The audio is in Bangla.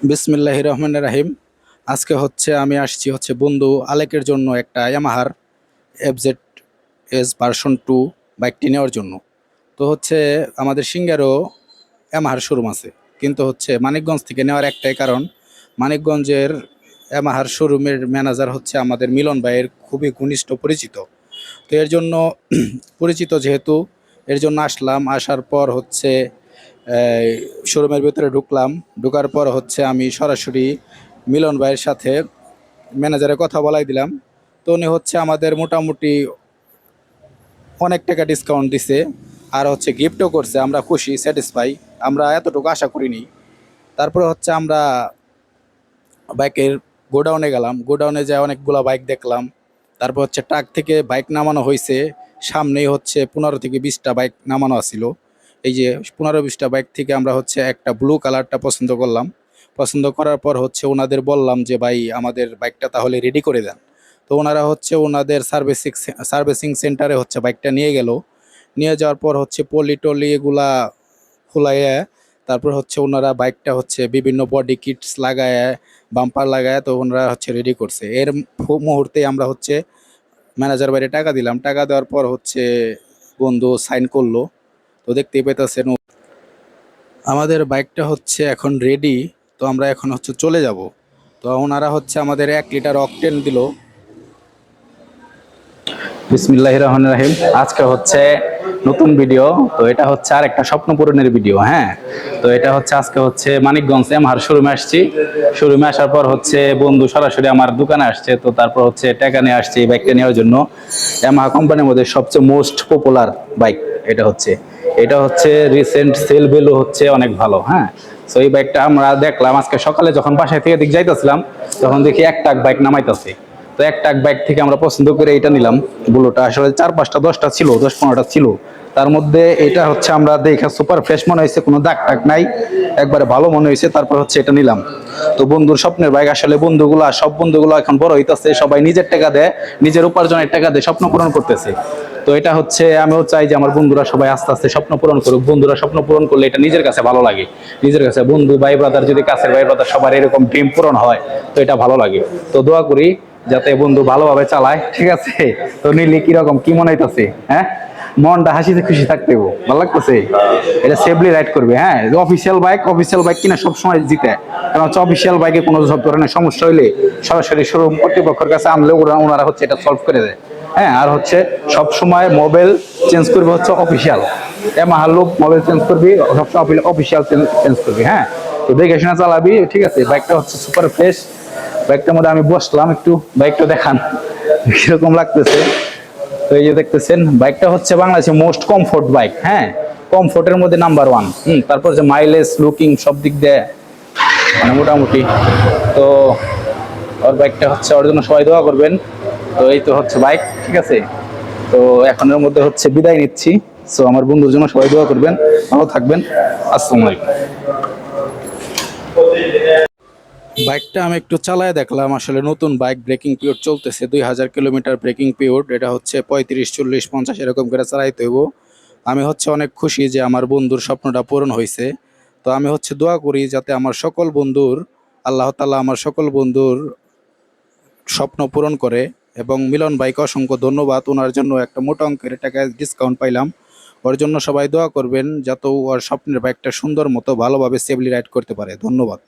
বিসমিল্লাহ রহমান রাহিম। আজকে হচ্ছে আমি আসছি হচ্ছে বন্ধু আলেকের জন্য একটা ইয়ামাহার এফজেড এস ভার্সন টু বাইকটি নেওয়ার জন্য। তো হচ্ছে আমাদের সিঙ্গারও ইয়ামাহার শোরুম আছে। কিন্তু হচ্ছে মানিকগঞ্জ থেকে নেওয়ার একটাই কারণ, মানিকগঞ্জের ইয়ামাহার শোরুমের ম্যানেজার হচ্ছে আমাদের মিলন ভাইয়ের খুবই ঘনিষ্ঠ পরিচিত। তো এর জন্য পরিচিত যেহেতু, এর জন্য আসলাম, আসার পর হচ্ছে শোরুমের ভিতরে ঢুকলাম। ঢোকার পর হচ্ছে আমি সরাসরি মিলন ভাইয়ের সাথে ম্যানেজারে কথা বলাই দিলাম। তো উনি হচ্ছে আমাদের মোটামুটি অনেক টাকা ডিসকাউন্ট দিছে আর হচ্ছে গিফটও করছে। আমরা খুশি স্যাটিসফাই আমরা এতটুকু আশা করিনি। তারপরে হচ্ছে আমরা বাইকের গোডাউনে গেলাম। গোডাউনে যায় অনেকগুলো বাইক দেখলাম। তারপর হচ্ছে ট্রাক থেকে বাইক নামানো হয়েছে সামনেই হচ্ছে পনেরো থেকে বিশটা বাইক নামানো আছিল। এই যে পনেরো বিশটা বাইক থেকে আমরা হচ্ছে একটা ব্লু কালারটা পছন্দ করলাম। পছন্দ করার পর হচ্ছে ওনাদের বললাম যে, ভাই, আমাদের বাইকটা তাহলে রেডি করে দেন। তো ওনারা হচ্ছে ওনাদের সার্ভিসিং সার্ভিসিং সেন্টারে হচ্ছে বাইকটা নিয়ে গেল। নিয়ে যাওয়ার পর হচ্ছে পলি টলি এগুলা খোলাইয়ে তারপর হচ্ছে ওনারা বাইকটা হচ্ছে বিভিন্ন বডি কিটস লাগায় বাম্পার লাগায়, তো ওনারা হচ্ছে রেডি করছে। এর মুহূর্তে আমরা হচ্ছে ম্যানেজার বাইরে টাকা দিলাম। টাকা দেওয়ার পর হচ্ছে বন্ধু সাইন করল। তো দেখতেই পেতেছেন আমাদের বাইকটা হচ্ছে এখন রেডি তো আমরা এখন হচ্ছে চলে যাব। তো ওনারা হচ্ছে আমাদের এক লিটার অকটেন দিল। বিসমিল্লাহ রহমান রাহিম। আজকে হচ্ছে নতুন ভিডিও তো এটা হচ্ছে আর একটা স্বপ্ন পূরণের ভিডিও হ্যাঁ? তো এটা হচ্ছে আজকে হচ্ছে মানিকগঞ্জ এমহার শোরুমে আসছি। শোরুমে আসার পর হচ্ছে বন্ধু সরাসরি আমার দোকানে আসছে, তো তারপর হচ্ছে টাকা নিয়ে আসছে এই বাইকটা নেওয়ার জন্য। এমহা কোম্পানির মধ্যে সবচেয়ে মোস্ট পপুলার বাইক এটা হচ্ছে। এটা হচ্ছে রিসেন্ট সেল ভ্যালু হচ্ছে অনেক ভালো হ্যাঁ? তো এই বাইকটা আমরা দেখলাম আজকে সকালে যখন বাসায় থেকে দিক যাইতেছিলাম, তখন দেখি একটা বাইক নামাইতেছে। তো একটা বাইক থেকে আমরা পছন্দ করে এটা নিলাম। বুলোটা আসলে চার পাঁচটা, দশটা ছিল, দশ পনেরোটা ছিল। তার মধ্যে এটা হচ্ছে আমরা দেখে সুপার ফ্রেশ মনে হয়েছে, কোনো দাগ টাক নাই। একবারে ভালো মনে হয়েছে, তারপর হচ্ছে এটা নিলাম। তো বন্ধুর স্বপ্নের বাইক আসলে বন্ধুগুলা, সব বন্ধুগুলো এখন বড় হইতেছে, সবাই নিজের টাকা দেয়, নিজের উপার্জনের টাকা দিয়ে, স্বপ্ন পূরণ করতেছে। তো এটা হচ্ছে, আমিও চাই যে আমার বন্ধুরা সবাই আস্তে আস্তে স্বপ্ন পূরণ করুক। বন্ধুরা স্বপ্ন পূরণ করলে এটা নিজের কাছে ভালো লাগে। নিজের কাছে, বন্ধু, ভাই ব্রাদার যদি কাছের ভাই ব্রাদার সবার এরকম ড্রিম পূরণ হয়, তো এটা ভালো লাগে। তো দোয়া করি যাতে বন্ধু ভালোভাবে চালায়, ঠিক আছে? তো নিলি কীরকম, কি মনে হইতেছে? হ্যাঁ? মনটা হাসিতে খুশি থাকতে। ভালো লাগতেছে? এটা সেফলি রাইড করবে হ্যাঁ? অফিসিয়াল বাইক অফিসিয়াল বাইক কিনা সবসময় জিতে। কারণ হচ্ছে অফিসিয়াল বাইকে কোনো সব ধরনের সমস্যা হইলে সরাসরি শোরুম কর্তৃপক্ষের কাছে আনলে ওরা, ওনারা হচ্ছে এটা সলভ করে দেয়। হ্যাঁ আর হচ্ছে সব সময় মোবাইল চেঞ্জ করবে হচ্ছে অফিসিয়াল এমাহার লোক মোবাইল চেঞ্জ করবি, সবসময় অফিসিয়াল চেঞ্জ করবি হ্যাঁ? তো দেখে শুনে চালাবি, ঠিক আছে? বাইকটা হচ্ছে সুপার ফ্রেশ বাইকটার মধ্যে আমি বসলাম, একটু বাইকটা দেখান। কীরকম লাগতেছে? তো এই যে দেখতেছেন বাইকটা হচ্ছে বাংলাদেশের মোস্ট কমফোর্ট বাইক হ্যাঁ? কমফোর্টের মধ্যে নাম্বার ওয়ান হুম, তারপর যে মাইলেজ লুকিং সব দিক দিয়ে মানে মোটামুটি। তো ওর বাইকটা হচ্ছে, ওর জন্য সবাই দোয়া করবেন। তো এই তো হচ্ছে বাইক ঠিক আছে? তো এখনের মধ্যে হচ্ছে বিদায় নিচ্ছি। সো আমার বন্ধুর জন্য সবাই দোয়া করবেন, ভালো থাকবেন। আসসালামু আলাইকুম। বাইকটা আমি একটু চালায় দেখলাম, আসলে নতুন বাইক ব্রেকিং পিরিয়ড চলতেছে, দুই হাজার কিলোমিটার ব্রেকিং পিরিয়ড এটা হচ্ছে পঁয়ত্রিশ, চল্লিশ, পঞ্চাশ, এরকম করে চালাইতে হইব। আমি হচ্ছে অনেক খুশি যে আমার বন্ধুর স্বপ্নটা পূরণ হয়েছে তো আমি হচ্ছে দোয়া করি যাতে আমার সকল বন্ধুর, আল্লাহ তালা আমার সকল বন্ধুর স্বপ্ন পূরণ করে। এবং মিলন ভাইকে অসংখ্য ধন্যবাদ। ওনার জন্য একটা মোটা অঙ্কের টাকা ডিসকাউন্ট পাইলাম। ওর জন্য সবাই দোয়া করবেন যাতে ওর স্বপ্নের বাইকটা সুন্দর মতো ভালোভাবে সেফলি রাইড করতে পারে। ধন্যবাদ।